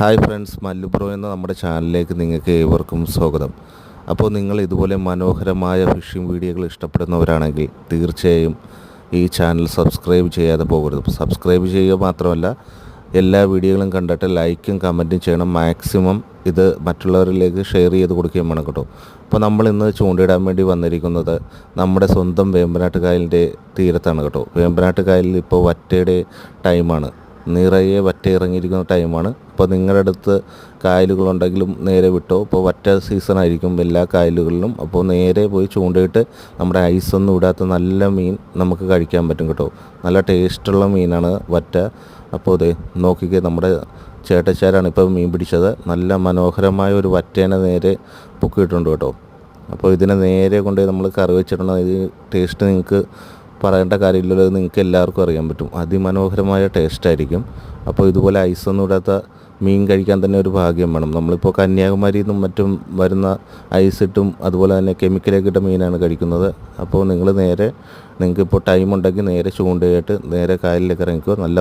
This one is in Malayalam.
ഹായ് ഫ്രണ്ട്സ് മല്ലുപ്രോ എന്ന നമ്മുടെ ചാനലിലേക്ക് നിങ്ങൾക്ക് ഏവർക്കും സ്വാഗതം. അപ്പോൾ നിങ്ങൾ ഇതുപോലെ മനോഹരമായ ഫിഷിംഗ് വീഡിയോകൾ ഇഷ്ടപ്പെടുന്നവരാണെങ്കിൽ തീർച്ചയായും ഈ ചാനൽ സബ്സ്ക്രൈബ് ചെയ്യാതെ പോകരുത്. സബ്സ്ക്രൈബ് ചെയ്യുക മാത്രമല്ല എല്ലാ വീഡിയോകളും കണ്ടിട്ട് ലൈക്കും കമന്റും ചെയ്യണം. മാക്സിമം ഇത് മറ്റുള്ളവരിലേക്ക് ഷെയർ ചെയ്ത് കൊടുക്കുകയും വേണം കേട്ടോ. അപ്പോൾ നമ്മൾ ഇന്ന് ചൂണ്ടയിടാൻ വേണ്ടി വന്നിരിക്കുന്നത് നമ്മുടെ സ്വന്തം വേമ്പനാട്ട് കായലിന്റെ തീരത്താണ് കേട്ടോ. വേമ്പനാട്ട് കായലിൽ ഇപ്പോൾ വറ്റയുടെ ടൈമാണ്. നിറയെ വറ്റ ഇറങ്ങിയിരിക്കുന്ന ടൈമാണ്. അപ്പോൾ നിങ്ങളുടെ അടുത്ത് കായലുകളുണ്ടെങ്കിലും നേരെ വിട്ടോ? ഇപ്പോൾ വറ്റ സീസൺ ആയിരിക്കും എല്ലാ കായലുകളിലും. അപ്പോൾ നേരെ പോയി ചൂണ്ടയിട്ട് നമ്മുടെ ഐസൊന്നും ഇടാത്ത നല്ല മീൻ നമുക്ക് കഴിക്കാൻ പറ്റും കേട്ടോ. നല്ല ടേസ്റ്റുള്ള മീനാണ് വറ്റ. അപ്പോൾ അതെ നോക്കിക്കേ നമ്മുടെ ചേട്ടച്ചാരാണ് ഇപ്പോൾ മീൻ പിടിച്ചത്. നല്ല മനോഹരമായ ഒരു വറ്റേനെ നേരെ പൊക്കിയിട്ടുണ്ട് കേട്ടോ. അപ്പോൾ ഇതിനെ നേരെ കൊണ്ടുപോയി നമ്മൾ കറി വെച്ചിട്ടുണ്ടെങ്കിൽ ടേസ്റ്റ് നിങ്ങൾക്ക് പറയേണ്ട കാര്യമില്ലല്ലോ നിങ്ങൾക്ക് എല്ലാവർക്കും അറിയാൻ പറ്റും. അതിമനോഹരമായ ടേസ്റ്റ് ആയിരിക്കും. അപ്പോൾ ഇതുപോലെ ഐസൊന്നും ഇടാത്ത മീൻ കഴിക്കാൻ തന്നെ ഒരു ഭാഗ്യം വേണം. നമ്മളിപ്പോൾ കന്യാകുമാരിയിൽ നിന്നും മറ്റും വരുന്ന ഐസിട്ടും അതുപോലെ തന്നെ കെമിക്കലൊക്കെ ഇട്ട മീനാണ് കഴിക്കുന്നത്. അപ്പോൾ നിങ്ങൾ നേരെ നിങ്ങൾക്കിപ്പോൾ ടൈം ഉണ്ടെങ്കിൽ നേരെ ചൂണ്ടയായിട്ട് നേരെ കായലിലേക്ക് ഇറങ്ങിക്കോ. നല്ല